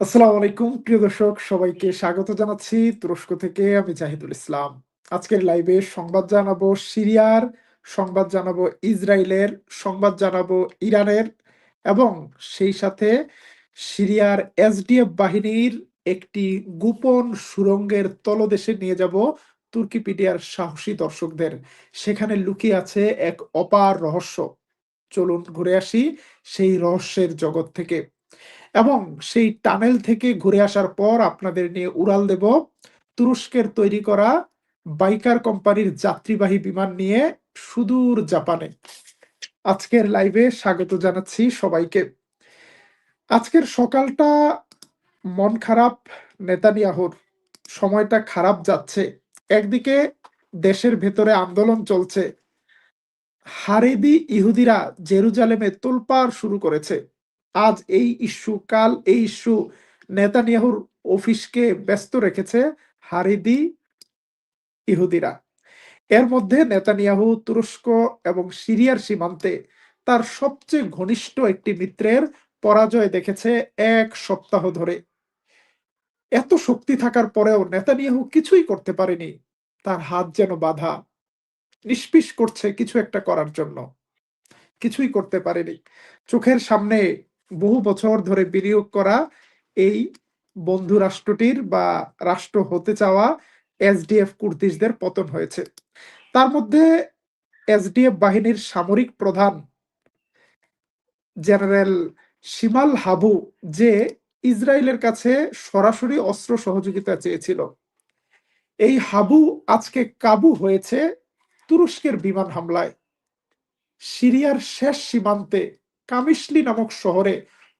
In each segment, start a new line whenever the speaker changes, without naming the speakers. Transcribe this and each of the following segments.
আসসালামু আলাইকুম, প্রিয় দর্শক, সবাইকে স্বাগত জানাচ্ছি তুরস্ক থেকে আমি জাহিদুল ইসলাম। আজকের লাইভে সংবাদ জানাব সিরিয়ার, সংবাদ জানাব ইসরায়েলের, সংবাদ জানাব ইরানের এবং সেই সাথে সিরিয়ার এসডিএফ বাহিনীর একটি গোপন সুরঙ্গের তলদেশে নিয়ে যাব তুর্কিপিডিয়ার সাহসী দর্শকদের। সেখানে লুকিয়ে আছে এক অপার রহস্য। চলুন ঘুরে আসি সেই রহস্যের জগৎ থেকে। এবং সেই টানেল থেকে ঘুরে আসার পর আপনাদের নিয়ে উড়াল দেব। তুরস্কের তৈরি করা বাইকার কোম্পানির যাত্রীবাহী বিমান নিয়ে সুদূর জাপানে। আজকের লাইভে স্বাগত জানাচ্ছি সবাইকে। আজকের সকালটা মন খারাপ, নেতানিয়াহুর। সময়টা খারাপ যাচ্ছে। একদিকে দেশের ভেতরে আন্দোলন চলছে। হারেদি ইহুদিরা জেরুজালেমে তোলপাড় শুরু করেছে। আজ এই ইস্যু, কাল এই ইস্যু নেতানিয়াহুর অফিসকে ব্যস্ত রেখেছে হারিদি ইহুদিরা। এর মধ্যে নেতানিয়াহু, তুরস্ক এবং সিরিয়ার সীমান্তে তার সবচেয়ে ঘনিষ্ঠ একটি মিত্রের পরাজয় দেখেছে এক সপ্তাহ ধরে। এত শক্তি থাকার পরেও নেতানিয়াহু কিছুই করতে পারেনি। তার হাত যেন বাধা। নিষ্পিস করছে কিছু একটা করার জন্য। কিছুই করতে পারেনি। চোখের সামনে বহু বছর ধরে বিনিয়োগ করা এই বন্ধু রাষ্ট্রটির বা রাষ্ট্র হতে চাওয়া এসডিএফ কুর্দিশদের পতন হয়েছে। তার মধ্যে এসডিএফ বাহিনীর সামরিক প্রধান জেনারেল সিমাল হাবু যে ইসরায়েলের কাছে সরাসরি অস্ত্র সহযোগিতা চেয়েছিল। এই হাবু আজকে কাবু হয়েছে তুরস্কের বিমান হামলায়। সিরিয়ার শেষ সীমান্তে কামিশলি নামক শহরে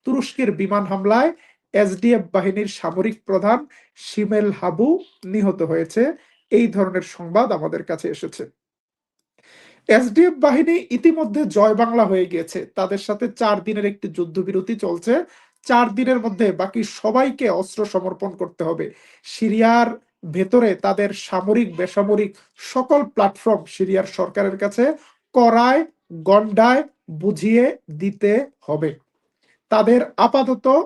তুরস্কের বিমান হামলায় এসডিএফ বাহিনীর সামরিক প্রধান শিমেল হাবু নিহত হয়েছে। এই ধরনের সংবাদ আমাদের কাছে এসেছে। এসডিএফ বাহিনী ইতিমধ্যে জয় বাংলা হয়ে গিয়েছে। তাদের সাথে চার দিনের একটি যুদ্ধবিরতি চলছে। চার দিনের মধ্যে বাকি সবাইকে অস্ত্র সমর্পণ করতে হবে। সিরিয়ার ভেতরে তাদের সামরিক, বেসামরিক সকল প্ল্যাটফর্ম সিরিয়ার সরকারের কাছে করায় গন্ডায় বুঝিয়ে দিতে হবে। তাদের আপাতত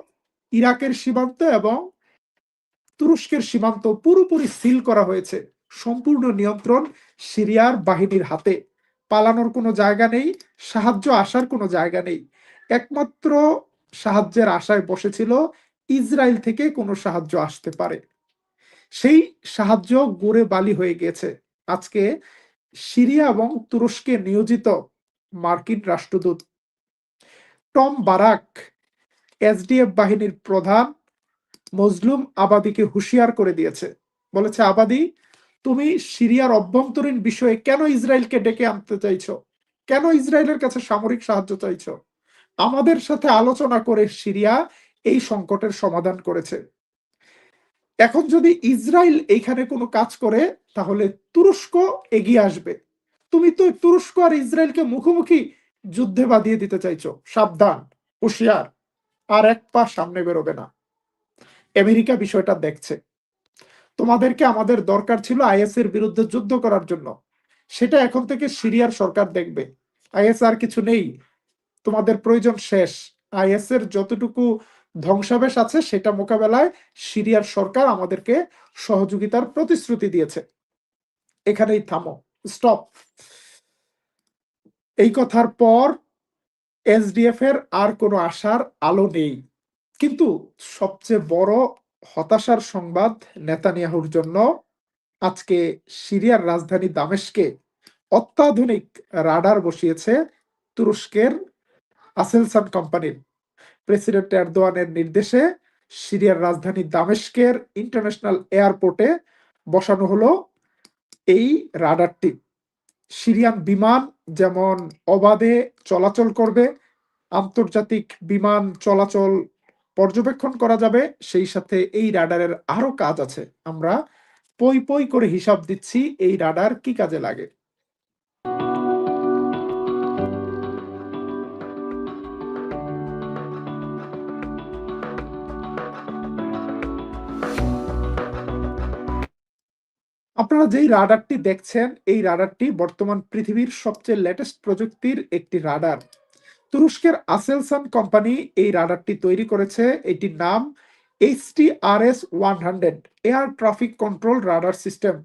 ইরাকের সীমান্ত এবং তুরস্কের সীমান্ত পুরোপুরি সিল করা হয়েছে। সম্পূর্ণ নিয়ন্ত্রণ সিরিয়ার বাহিনীর হাতে। পালানোর কোনো জায়গা নেই, সাহায্য আসার কোনো জায়গা নেই। একমাত্র সাহায্যের আশায় বসেছিল ইসরায়েল থেকে কোনো সাহায্য আসতে পারে। সেই সাহায্য গড়ে বালি হয়ে গেছে। আজকে সিরিয়া এবং তুরস্কে নিয়োজিত মার্কিন রাষ্ট্রদূত টম বারাক এসডিএফ বাহিনীর প্রধান মজলুম আবাদিকে হুঁশিয়ার করে দিয়েছে। বলেছে, আবাদি, তুমি সিরিয়ার অভ্যন্তরীণ বিষয়ে কেন ইসরায়েলকে ডেকে আনতে চাইছ? কেন ইসরায়েলের কাছে সামরিক সাহায্য চাইছ? আমাদের সাথে আলোচনা করে সিরিয়া এই সংকটের সমাধান করেছে। এখন যদি ইসরায়েল এইখানে কোনো কাজ করে, তাহলে তুরস্ক এগিয়ে আসবে। তুমি তো তুরস্ক আর ইসরায়েলকে মুখোমুখি যুদ্ধে বাঁধিয়ে দিতে চাইছো। সাবধান, হুশিয়ার, আর এক পা সামনে বেরোবে না। আমেরিকা বিষয়টা দেখছে। তোমাদেরকে আমাদের দরকার ছিল আইএস এর বিরুদ্ধে যুদ্ধ করার জন্য। সেটা এখন থেকে সিরিয়ার সরকার দেখবে। আইএস আর কিছু নেই। তোমাদের প্রয়োজন শেষ। আইএস এর যতটুকু ধ্বংসাবেশ আছে, সেটা মোকাবেলায় সিরিয়ার সরকার আমাদেরকে সহযোগিতার প্রতিশ্রুতি দিয়েছে। এখানেই থামো। স্টপ এই কথার পর এসডিএফ এর আর কোনো আশার আলো নেই। কিন্তু সবচেয়ে বড় হতাশার সংবাদ নেতানিয়াহুর জন্য আজকে সিরিয়ার রাজধানী দামেশকে অত্যাধুনিক রাডার বসিয়েছে তুরস্কের আসেলসান কোম্পানির প্রেসিডেন্ট এরদোয়ানের নির্দেশে সিরিয়ার রাজধানী দামেস্কের ইন্টারন্যাশনাল এয়ারপোর্টে বসানো হলো এই রাডারটি সিরিয়ান বিমান যেমন অবাধে চলাচল করবে, আন্তর্জাতিক বিমান চলাচল পর্যবেক্ষণ করা যাবে, সেই সাথে এই রাডারের আরও কাজ আছে। আমরা পই পই করে হিসাব দিচ্ছি এই রাডার কি কাজে লাগে। আপনারা যেই রাডারটি দেখছেন, এই রাডারটি বর্তমান পৃথিবীর সবচেয়ে লেটেস্ট প্রযুক্তির একটি রাডার। তুরস্কের আসেলসান কোম্পানি এই রাডারটি তৈরি করেছে। এটির নাম HT R S one hundred air traffic control radar system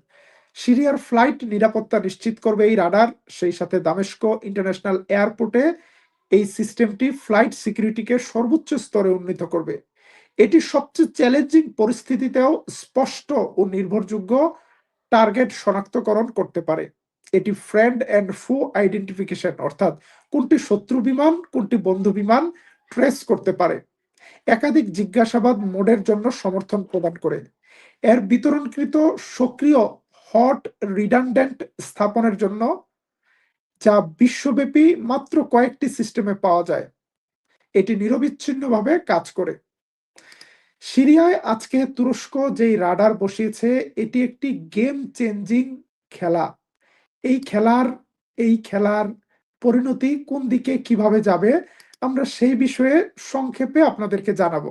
সিরিয়ার ফ্লাইট নিরাপত্তা নিশ্চিত করবে এই রাডার। সেই সাথে দামেস্কো ইন্টারন্যাশনাল এয়ারপোর্টে এই সিস্টেমটি ফ্লাইট সিকিউরিটিকে সর্বোচ্চ স্তরে উন্নীত করবে। এটি সবচেয়ে চ্যালেঞ্জিং পরিস্থিতিতেও স্পষ্ট ও নির্ভরযোগ্য। টার্গেট শনাক্তকরণ করতে পারে। এটি ফ্রেন্ড অ্যান্ড ফু আইডেন্টিফিকেশন অর্থাৎ কোনটি শত্রু বিমান, কোনটি বন্ধু বিমান ট্রেস করতে পারে। একাধিক জিজ্ঞাসাবাদ মোডের জন্য সমর্থন প্রদান করে। এর বিতরণকৃত সক্রিয় হট রিডান্ডেন্ট স্থাপনের জন্য, যা বিশ্বব্যাপী মাত্র কয়েকটি সিস্টেমে পাওয়া যায়। এটি নিরবিচ্ছিন্নভাবে কাজ করে। সিরিয়ায় আজকে তুরস্ক যেই রাডার বসিয়েছে, এটি একটি গেম চেঞ্জিং খেলা। এই খেলার এই খেলার পরিণতি কোন দিকে কীভাবে যাবে, আমরা সেই বিষয়ে সংক্ষেপে আপনাদেরকে জানাব।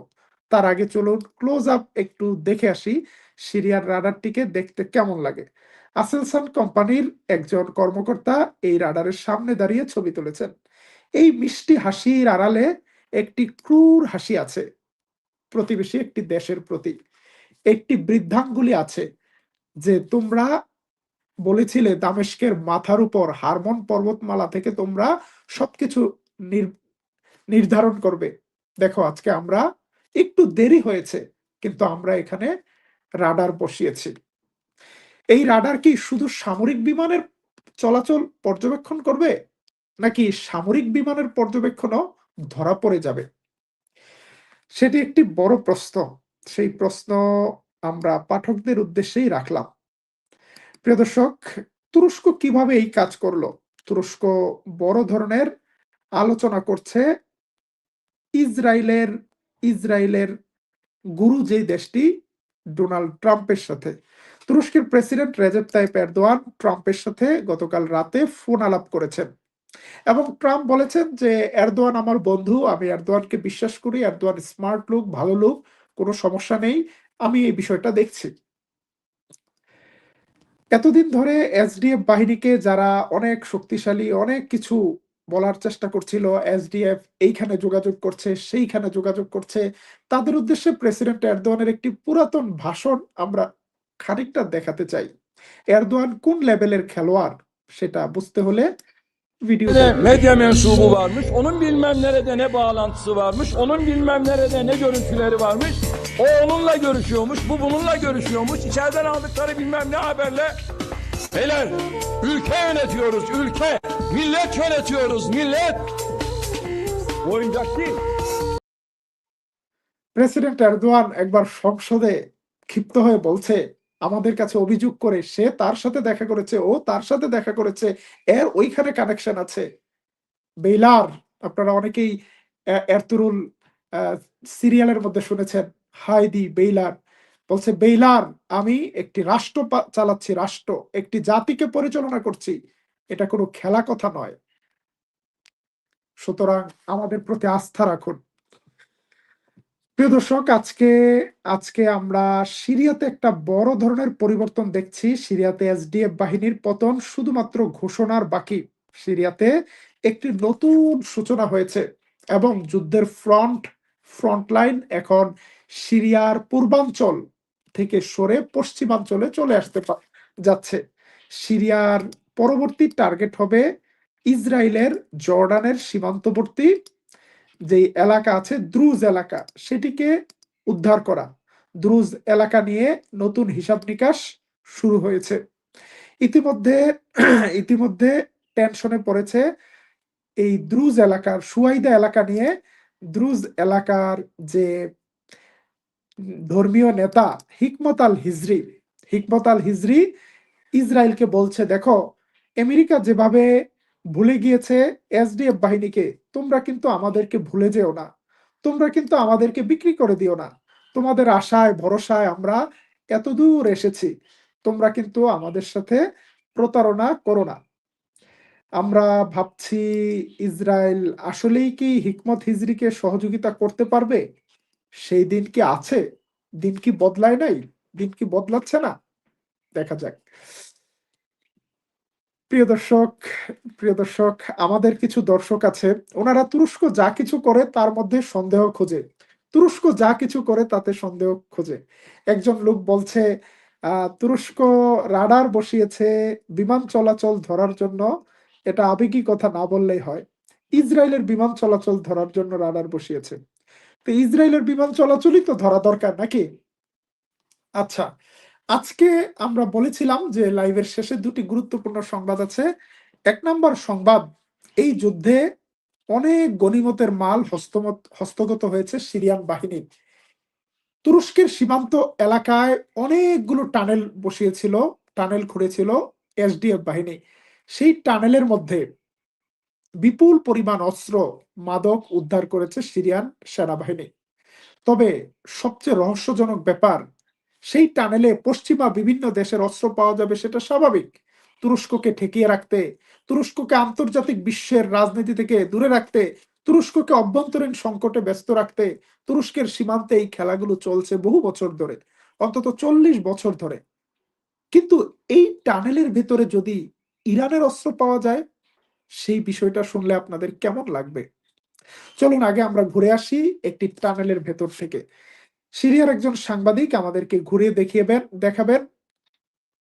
তার আগে চলুন ক্লোজ আপ একটু দেখে আসি সিরিয়ার রাডারটিকে দেখতে কেমন লাগে। আসেলসান কোম্পানির একজন কর্মকর্তা এই রাডারের সামনে দাঁড়িয়ে ছবি তুলেছেন। এই মিষ্টি হাসির আড়ালে একটি ক্রুর হাসি আছে। প্রতিবেশী, একটি দেশের প্রতি একটি বৃদ্ধাঙ্গুলি আছে যে তোমরা বলেছিলে দামেস্কের মাথার উপর হারমোন পর্বতমালা থেকে তোমরা সবকিছু নির্ধারণ করবে। দেখো, আজকে আমরা একটু দেরি হয়েছে, কিন্তু আমরা এখানে রাডার বসিয়েছি। এই রাডার কি শুধু সামরিক বিমানের চলাচল পর্যবেক্ষণ করবে, নাকি সামরিক বিমানের পর্যবেক্ষণও ধরা পড়ে যাবে? সেটি একটি বড় প্রশ্ন। সেই প্রশ্ন আমরা পাঠকদের উদ্দেশ্যেই রাখলাম। প্রিয় দর্শক, তুরস্ক কীভাবে এই কাজ করল? তুরস্ক বড় ধরনের আলোচনা করছে ইসরায়েলের ইসরায়েলের গুরু যে দেশটি, ডোনাল্ড ট্রাম্পের সাথে। তুরস্কের প্রেসিডেন্ট রেজেপ তাইপ এরদোয়ান ট্রাম্পের সাথে গতকাল রাতে ফোন আলাপ করেছেন। এবং ট্রাম্প বলেছেন যে, এরদোয়ান আমার বন্ধু, আমি এরদোয়ানকে বিশ্বাস করি, এরদোয়ান স্মার্ট লোক, ভালো লোক, কোনো সমস্যা নেই, আমি এই বিষয়টা দেখছি। এতদিন ধরে এসডিএফ বাহিনীকে যারা অনেক শক্তিশালী, অনেক কিছু বলার চেষ্টা করছিল এসডিএফ এইখানে যোগাযোগ করছে, সেইখানে যোগাযোগ করছে, তাদের উদ্দেশ্যে প্রেসিডেন্ট এরদোয়ানের একটি পুরাতন ভাষণ আমরা খানিকটা দেখাতে চাই। এরদোয়ান কোন লেভেলের খেলোয়াড় সেটা বুঝতে হলে video
medya mensubu varmış. Onun bilmem nerede ne bağlantısı varmış. Onun bilmem nerede ne görüntüleri varmış. O onunla görüşüyormuş. Bu bununla görüşüyormuş. İçeriden aldıkları bilmem ne haberle. Beyler ülke yönetiyoruz. Ülke. Millet yönetiyoruz. Millet. Oyuncak değil.
President Erdogan একবার সংসদে ক্ষিপ্ত হয়ে বলছে আমাদের কাছে অভিযোগ করে, সে তার সাথে দেখা করেছে, ও তার সাথে দেখা করেছে, এর ওইখানে কানেকশন আছে। বেইলার আপনারা অনেকেই এরতুরুল সিরিয়ালের মধ্যে শুনেছেন হাইদি বেইলার বলছে বেইলার আমি একটি রাষ্ট্র চালাচ্ছি, রাষ্ট্র, একটি জাতিকে পরিচালনা করছি, এটা কোনো খেলা কথা নয়। সুতরাং আমাদের প্রতি আস্থা রাখুন। প্রিয় দর্শক, আজকে আজকে আমরা সিরিয়াতে একটা বড় ধরনের পরিবর্তন দেখছি। সিরিয়াতে এসডিএফ বাহিনীর পতন শুধুমাত্র ঘোষণার বাকি। সিরিয়াতে একটি নতুন সূচনা হয়েছে এবং যুদ্ধের ফ্রন্ট ফ্রন্ট লাইন এখন সিরিয়ার পূর্বাঞ্চল থেকে সরে পশ্চিমাঞ্চলে চলে আসতে যাচ্ছে। সিরিয়ার পরবর্তী টার্গেট হবে ইসরায়েলের, জর্ডানের সীমান্তবর্তী যে এলাকা আছে দ্রুজ এলাকা, সেটিকে উদ্ধার করা। দ্রুজ এলাকা নিয়ে নতুন হিসাব নিকাশ শুরু হয়েছে। ইতিমধ্যে ইতিমধ্যে টেনশনে পড়েছে এই দ্রুজ এলাকার, সুয়াইদা এলাকা নিয়ে। দ্রুজ এলাকার যে ধর্মীয় নেতা হিকমত আল হিজরি, হিকমত আল হিজরি ইসরায়েলকে বলছে, দেখো, আমেরিকা যেভাবে ভুলে গিয়েছে এসডিএফ বাহিনীকে, তোমরা কিন্তু আমাদেরকে ভুলে যেও না। তোমরা কিন্তু আমাদেরকে বিক্রি করে দিও না। তোমাদের আশায়, ভরসায় আমরা এত দূর এসেছি। তোমরা কিন্তু আমাদের সাথে প্রতারণা করো না। আমরা ভাবছি ইসরায়েল আসলেই কি হিকমত হিজরিকে সহযোগিতা করতে পারবে? সেই দিন কি আছে? দিন কি বদলায় নাই? দিন কি বদলাচ্ছে না? দেখা যাক। প্রিয় দর্শক প্রিয় দর্শক, আমাদের কিছু দর্শক আছে, ওনারা তুরস্ক যা কিছু করে তার মধ্যে সন্দেহ খোঁজে। তুরস্ক যা কিছু করে তাতে সন্দেহ খোঁজে। একজন লোক বলছে তুরস্ক রাডার বসিয়েছে বিমান চলাচল ধরার জন্য, এটা আবেগী কথা না বললেই হয়। ইসরায়েলের বিমান চলাচল ধরার জন্য রাডার বসিয়েছে। তো ইসরায়েলের বিমান চলাচলই তো ধরা দরকার নাকি? আচ্ছা আজকে আমরা বলেছিলাম যে লাইভের শেষে দুটি গুরুত্বপূর্ণ সংবাদ আছে। এক নম্বর সংবাদ, এই যুদ্ধে অনেক গনিমতের মাল হস্তমত, হস্তগত হয়েছে সিরিয়ান বাহিনী। তুরস্কের সীমান্ত এলাকায় অনেকগুলো টানেল বসিয়েছিল, টানেল খুঁড়েছিল এসডিএফ বাহিনী। সেই টানেলের মধ্যে বিপুল পরিমাণ অস্ত্র, মাদক উদ্ধার করেছে সিরিয়ান সেনাবাহিনী। তবে সবচেয়ে রহস্যজনক ব্যাপার সেই টানেলে পশ্চিমা বিভিন্ন দেশের অস্ত্র পাওয়া যাবে, সেটা স্বাভাবিক। তুরস্ককে ঠেকিয়ে রাখতে, তুরস্ককে আন্তর্জাতিক বিশ্বের রাজনীতি থেকে দূরে রাখতে, তুরস্ককে অভ্যন্তরীণ সংকটে ব্যস্ত রাখতে, তুরস্কের সীমান্তে এই খেলাগুলো চলছে বহু বছর ধরে, অন্তত চল্লিশ বছর ধরে। কিন্তু এই টানেলের ভেতরে যদি ইরানের অস্ত্র পাওয়া যায়, সেই বিষয়টা শুনলে আপনাদের কেমন লাগবে? চলুন আগে আমরা ঘুরে আসি একটি টানেলের ভেতর থেকে। সিরিয়ার একজন সাংবাদিক আমাদেরকে ঘুরিয়ে দেখিয়েবেন দেখাবেন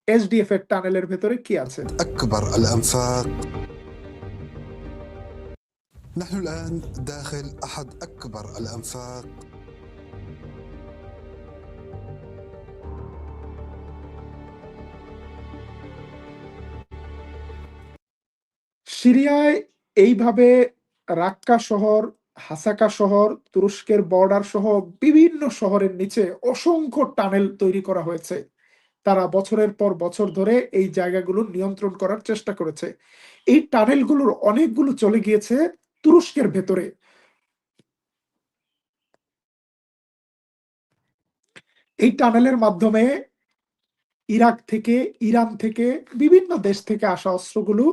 এসডিএফ এর টানেলের ভেতরে কি আছে
أكبر الأنفاق نحن الآن داخل أحد أكبر الأنفاق
সিরিয়ায় এইভাবে রাক্কা শহর হাসাকা শহর, তুরস্কের বর্ডার সহ বিভিন্ন শহরের নিচে অসংখ্য টানেল তৈরি করা হয়েছে। তারা বছরের পর বছর ধরে এই জায়গাগুলো নিয়ন্ত্রণ করার চেষ্টা করেছে। এই টানেলগুলোর অনেকগুলো চলে গিয়েছে তুরস্কের ভেতরে। এই টানেলের মাধ্যমে ইরাক থেকে, ইরান থেকে, বিভিন্ন দেশ থেকে আসা অস্ত্রগুলো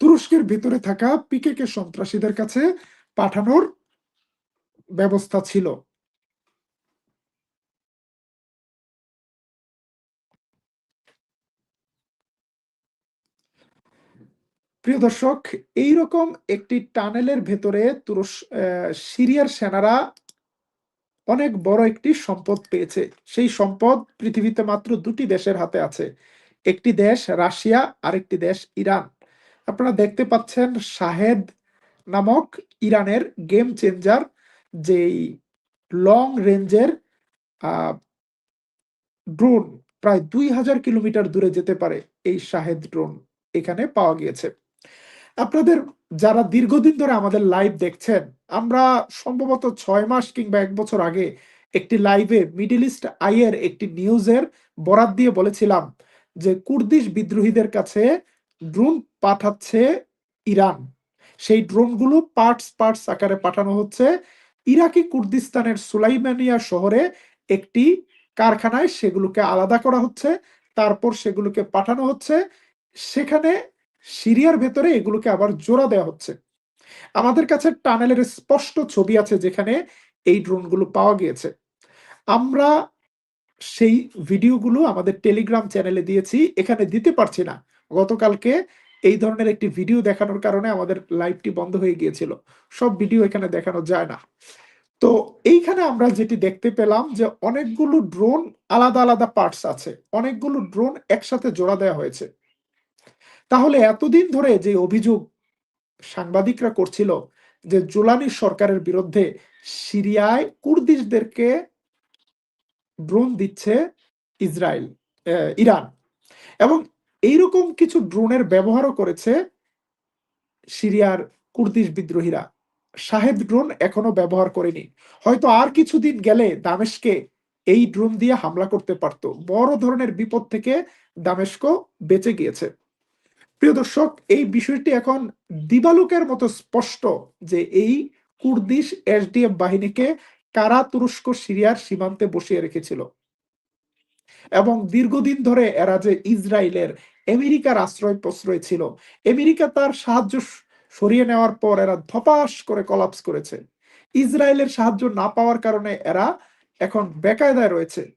তুরস্কের ভেতরে থাকা পিকেকে সন্ত্রাসীদের কাছে পাঠানোর ব্যবস্থা ছিল। প্রিয় দর্শক, এইরকম একটি টানেলের ভেতরে সিরিয়ার সেনারা অনেক বড় একটি সম্পদ পেয়েছে। সেই সম্পদ পৃথিবীতে মাত্র দুটি দেশের হাতে আছে। একটি দেশ রাশিয়া, আরেকটি দেশ ইরান। আপনারা দেখতে পাচ্ছেন শাহেদ নামক ইরানের গেম চেঞ্জার যেই লং রেঞ্জের ড্রোন প্রায় দুই হাজার কিলোমিটার দূরে যেতে পারে এই শাহেদ ড্রোন এখানে পাওয়া গিয়েছে। আপনাদের যারা দীর্ঘদিন ধরে আমাদের লাইভ দেখছেন, আমরা সম্ভবত ছয় মাস কিংবা এক বছর আগে একটি লাইভে মিডল ইস্ট আইয়ের একটি নিউজের বরাত দিয়ে বলেছিলাম যে কুর্দিশ বিদ্রোহীদের কাছে ড্রোন পাঠাচ্ছে ইরান। সেই ড্রোনগুলো পার্টস পার্টস আকারে পাঠানো হচ্ছে ইরাকি কুর্দিস্তানের সুলাইমানিয়া শহরে একটি কারখানায় সেগুলোকে আলাদা করা হচ্ছে, তারপর সেগুলোকে পাঠানো হচ্ছে। সেখানে সিরিয়ার ভেতরে এগুলোকে আবার জোড়া দেওয়া হচ্ছে। আমাদের কাছে টানেলের স্পষ্ট ছবি আছে যেখানে এই ড্রোনগুলো পাওয়া গিয়েছে। আমরা সেই ভিডিওগুলো আমাদের টেলিগ্রাম চ্যানেলে দিয়েছি, এখানে দিতে পারছি না। গতকালকে এই ধরনের একটি ভিডিও দেখানোর কারণে আমাদের লাইভটি বন্ধ হয়ে গিয়েছিল। সব ভিডিও এখানে দেখানো যায় না। তো এইখানে আমরা যেটি দেখতে পেলাম যে অনেকগুলো ড্রোন আলাদা আলাদা পার্টস আছে। অনেকগুলো ড্রোন একসাথে জোড়া দেওয়া হয়েছে। তাহলে এতদিন ধরে যে অভিযোগ সাংবাদিকরা করছিল যে জুলানি সরকারের বিরুদ্ধে সিরিয়ায় কুর্দিশদেরকে ড্রোন দিচ্ছে ইসরায়েল ইরান এবং এইরকম কিছু ড্রোনের ব্যবহারও করেছে সিরিয়ার কুর্দিশ বিদ্রোহীরা। শাহেদ ড্রোন এখনও ব্যবহার করেনি। হয়তো আর কিছুদিন গেলে দামেশকে এই ড্রোন দিয়ে হামলা করতে পারত। বড় ধরনের বিপদ থেকে দামেস্ক বেঁচে গিয়েছে। প্রিয় দর্শক, এই বিষয়টি এখন দিবালুকের মতো স্পষ্ট যে এই কুর্দিশ এসডিএফ বাহিনীকে কারা তুরস্ক সিরিয়ার সীমান্তে বসিয়ে রেখেছিল। এবং দীর্ঘদিন ধরে এরা যে ইসরায়েলের আমেরিকার আশ্রয় প্রশ্রয় ছিল। আমেরিকা তার সাহায্য সরিয়ে নেওয়ার পর এরা ধপাস করে কলাপস করেছে। ইসরায়েলের সাহায্য না পাওয়ার কারণে এরা এখন বেকায়দায় রয়েছে।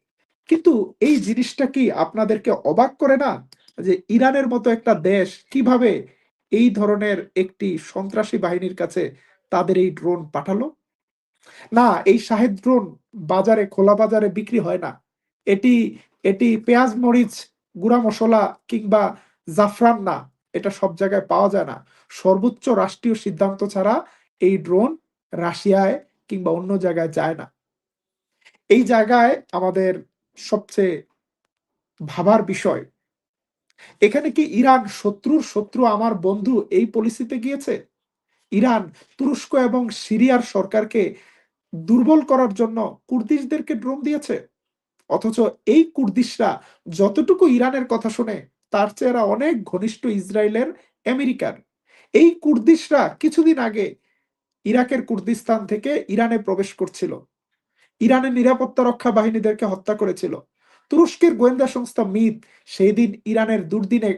কিন্তু এই জিনিসটা কি আপনাদেরকে অবাক করে না? যে ইরানের মতো একটা দেশ কীভাবে এই ধরনের একটি সন্ত্রাসী বাহিনীর কাছে তাদের এই ড্রোন পাঠালো? না, এই শাহেদ ড্রোন বাজারে, খোলা বাজারে বিক্রি হয় না। এটি এটি পেঁয়াজ মরিচ গুঁড়া মশলা কিংবা জাফরান না, এটা সব জায়গায় পাওয়া যায় না। সর্বোচ্চ রাষ্ট্রীয় সিদ্ধান্ত ছাড়া এই ড্রোন রাশিয়ায় কিংবা অন্য জায়গায় যায় না। এই জায়গায় আমাদের সবচেয়ে ভাবার বিষয়, এখানে কি ইরান শত্রুর শত্রু আমার বন্ধু এই পলিসিতে গিয়েছে? ইরান, তুরস্ক এবং সিরিয়ার সরকারকে দুর্বল করার জন্য কুর্দিশদেরকে ড্রোন দিয়েছে? অথচ এই কুর্দিশরা যতটুকু ইরানের কথা শুনে, তার চেয়ে অনেক ঘনিষ্ঠ ইসরায়েলের আমেরিকার এই কুর্দিশরা কিছুদিন আগে ইরাকের কুর্দিস্তান থেকে ইরানে প্রবেশ করছিল। ইরানের নিরাপত্তা রক্ষা বাহিনীদেরকে হত্যা করেছিল। তুরস্কের গোয়েন্দা সংস্থা মিদ সেই দিন ইরানের দুর্দিনে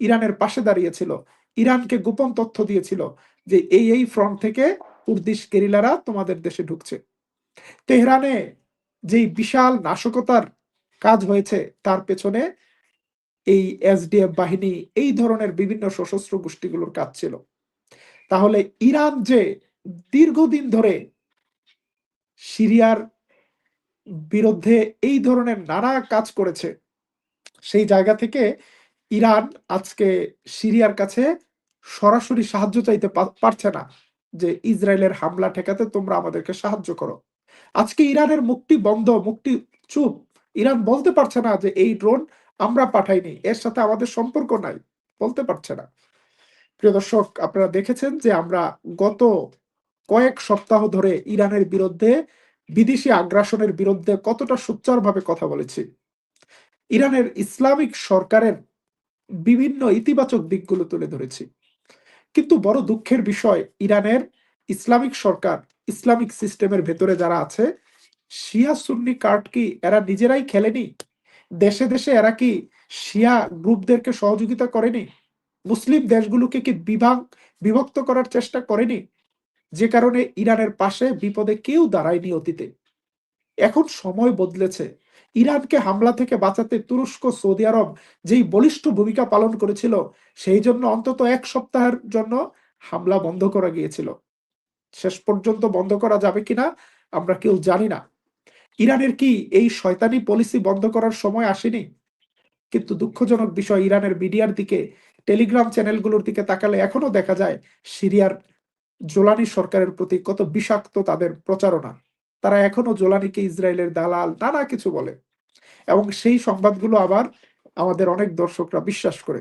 ইরানের পাশে দাঁড়িয়েছিল। ইরানকে গোপন তথ্য দিয়েছিল যে এই এই ফ্রন্ট থেকে কুর্দিশ গেরিলারা তোমাদের দেশে ঢুকছে। তেহরানে যেই বিশাল নাশকতার কাজ হয়েছে, তার পেছনে এই এসডিএফ বাহিনী এই ধরনের বিভিন্ন সশস্ত্র গোষ্ঠীগুলোর কাজ ছিল। তাহলে ইরান যে দীর্ঘদিন ধরে সিরিয়ার বিরুদ্ধে এই ধরনের নানা কাজ করেছে, সেই জায়গা থেকে ইরান আজকে সিরিয়ার কাছে সরাসরি সাহায্য চাইতে পারছে না যে ইসরায়েলের হামলা ঠেকাতে তোমরা আমাদেরকে সাহায্য করো। আজকে ইরানের মুক্তি বন্ধ, মুক্তি চুপ। ইরান বলতে পারছে না যে এই ড্রোন আমরা পাঠাইনি, এর সাথে আমাদের সম্পর্ক নাই, বলতে পারছে না। প্রিয় দর্শক, আপনারা দেখেছেন যে আমরা গত কয়েক সপ্তাহ ধরে ইরানের বিরুদ্ধে, বিদেশি আগ্রাসনের বিরুদ্ধে কতটা সোচ্চারভাবে কথা বলেছি। ইরানের ইসলামিক সরকারের বিভিন্ন ইতিবাচক দিকগুলো তুলে ধরেছি। কিন্তু বড় দুঃখের বিষয়, ইরানের ইসলামিক সরকার ইসলামিক সিস্টেমের ভেতরে যারা আছে, শিয়া সুন্নি কার্ড কি এরা নিজেরাই খেলেনি? দেশে দেশে এরা কি শিয়া গ্রুপদেরকে সহযোগিতা করেনি? মুসলিম দেশগুলোকে কি বিভাগ বিভক্ত করার চেষ্টা করেনি? যে কারণে ইরানের পাশে বিপদে কেউ দাঁড়ায়নি অতীতে। এখন সময় বদলেছে। ইরানকে হামলা থেকে বাঁচাতে তুরস্ক, সৌদি আরব যেই বলিষ্ঠ ভূমিকা পালন করেছিল, সেই জন্য অন্তত এক সপ্তাহের জন্য হামলা বন্ধ করা গিয়েছিল। শেষ পর্যন্ত বন্ধ করা যাবে কিনা আমরা কেউ জানি না। ইরানের কি এই শয়তানি পলিসি বন্ধ করার সময় আসেনি? কিন্তু দুঃখজনক বিষয়, ইরানের মিডিয়ার দিকে, টেলিগ্রাম চ্যানেলগুলোর দিকে তাকালে এখনও দেখা যায়, সিরিয়ার জোলানি সরকারের প্রতি কত বিষাক্ত তাদের প্রচারণা। তারা এখনও জোলানিকে ইসরায়েলের দালাল নানা কিছু বলে। এবং সেই সংবাদগুলো আবার আমাদের অনেক দর্শকরা বিশ্বাস করে।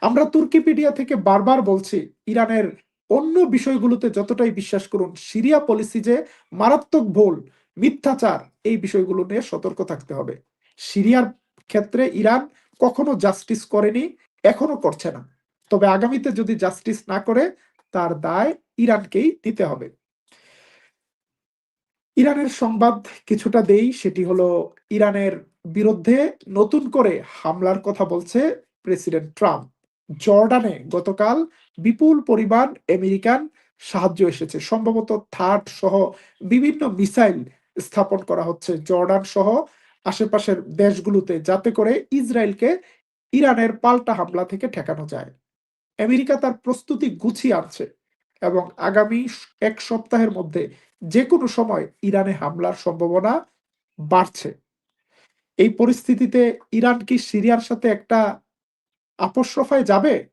আমরা তুর্কিপিডিয়া থেকে বারবার বলছি, ইরানের অন্য বিষয়গুলোতে যতটাই বিশ্বাস করুন, সিরিয়া পলিসি যে মারাত্মক ভুল, মিথ্যাচার, এই বিষয়গুলো নিয়ে সতর্ক থাকতে হবে। সিরিয়ার ক্ষেত্রে ইরান কখনো জাস্টিস করেনি, এখনও করছে না। তবে আগামীতে যদি জাস্টিস না করে, তার দায় ইরানকেই দিতে হবে। ইরানের সংবাদ কিছুটা দেই, সেটি হলো ইরানের বিরুদ্ধে নতুন করে হামলার কথা বলছে প্রেসিডেন্ট ট্রাম্প। জর্ডানে গতকাল বিপুল পরিমাণ আমেরিকান সাহায্য এসেছে। সম্ভবত থার্ড সহ বিভিন্ন মিসাইল স্থাপন করা হচ্ছে জর্ডান সহ আশেপাশের দেশগুলোতে, যাতে করে ইসরায়েলকে ইরানের পাল্টা হামলা থেকে ঠেকানো যায়। আমেরিকা তার প্রস্তুতি গুছিয়ে আনছে এবং আগামী এক সপ্তাহের মধ্যে যে কোনো সময় ইরানে হামলার সম্ভাবনা বাড়ছে। এই পরিস্থিতিতে ইরান কি সিরিয়ার সাথে একটা আপোষ রফায় যাবে?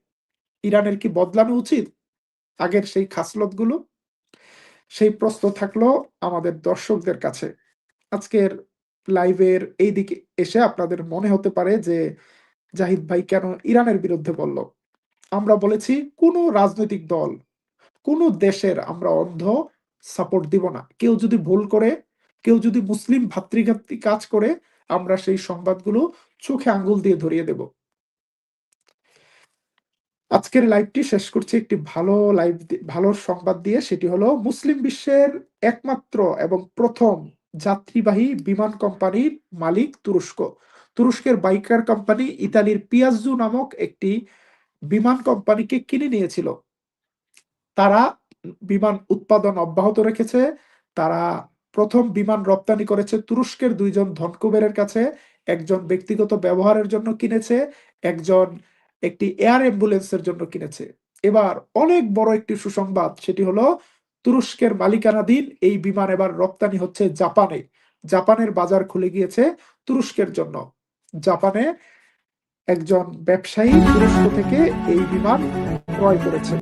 ইরানের কি বদলানো উচিত? আগের সেই খাসলতগুলো? সেই প্রশ্ন থাকল আমাদের দর্শকদের কাছে। আজকের লাইভের এই দিকে এসে আপনাদের মনে হতে পারে যে, জাহিদ ভাই কেন ইরানের বিরুদ্ধে বলল? আমরা বলেছি, কোনো রাজনৈতিক দল, কোনো দেশের আমরা অন্ধ সাপোর্ট দিব না। কেউ যদি ভুল করে, কেউ যদি মুসলিম ভাতৃঘাতী কাজ করে, আমরা সেই সংবাদগুলো চোখে আঙ্গুল দিয়ে ধরিয়ে দেব। আজকের লাইভটি শেষ করছি একটি ভালো লাইভ ভালো সংবাদ দিয়ে, সেটি হলো মুসলিম বিশ্বের একমাত্র এবং প্রথম যাত্রীবাহী বিমান কোম্পানির মালিক তুরস্ক। তুরস্কের বাইকার কোম্পানি ইতালির পিয়াজু নামক একটি বিমান কোম্পানিকে কিনে নিয়েছিল। তারা বিমান উৎপাদন অব্যাহত রেখেছে। তারা প্রথম বিমান রপ্তানি করেছে তুরস্কের দুইজন ধনকুবেরের কাছে। একজন ব্যক্তিগত ব্যবহারের জন্য কিনেছে। একজন একটি এয়ার অ্যাম্বুলেন্সের জন্য কিনেছে। এবার অনেক বড় একটি সুসংবাদ, সেটি হলো, তুরস্কের মালিকানাধীন এই বিমান এবার রপ্তানি হচ্ছে জাপানে। জাপানের বাজার খুলে গিয়েছে তুরস্কের জন্য। জাপানে একজন ব্যবসায়ী তুরস্ক থেকে এই বিমান ক্রয় করেছে।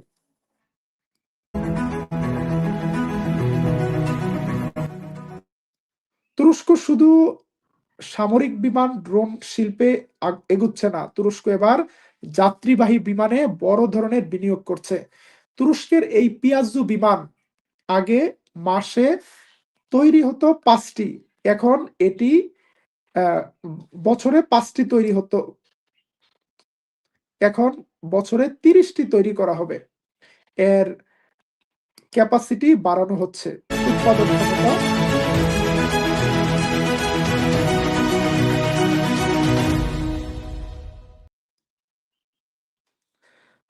তুরস্ক শুধু সামরিক বিমান, ড্রোন শিল্পে এগুচ্ছে না। তুরস্ক এবার যাত্রীবাহী বিমানে বড় ধরনের বিনিয়োগ করছে। তুরস্কের এই পিয়াজু বিমান আগে মাসে তৈরি হতো পাঁচটি, এখন এটি বছরে পাঁচটি তৈরি হতো। এখন বছরে তিরিশটি তৈরি করা হবে। এর ক্যাপাসিটি বাড়ানো হচ্ছে। উৎপাদন ক্ষমতা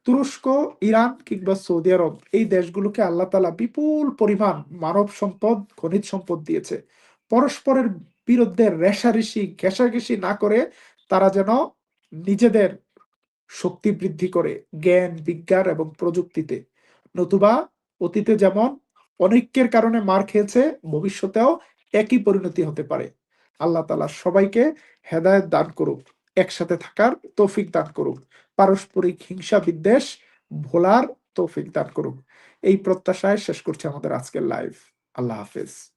তুরস্ক, ইরান কিংবা সৌদি আরব এই দেশগুলোকে আল্লাহ তালা বিপুল পরিমাণ মানব সম্পদ, খনিজ সম্পদ দিয়েছে। পরস্পরের বিরুদ্ধে রেশারেশি, ঘেঁষাঘেঁষি না করে তারা যেন নিজেদের শক্তি বৃদ্ধি করে জ্ঞান, বিজ্ঞান এবং প্রযুক্তিতে। নতুবা অতীতে যেমন অনৈক্যের কারণে মার খেয়েছে, ভবিষ্যতেও একই পরিণতি হতে পারে। আল্লাহ তালা সবাইকে হেদায়েত দান করুক, একসাথে থাকার তৌফিক দান করুক। পারস্পরিক হিংসা বিদ্বেষ ভোলার তৌফিক দান করুক। এই প্রত্যাশায় শেষ করছি আমাদের আজকের লাইভ আল্লাহ হাফেজ।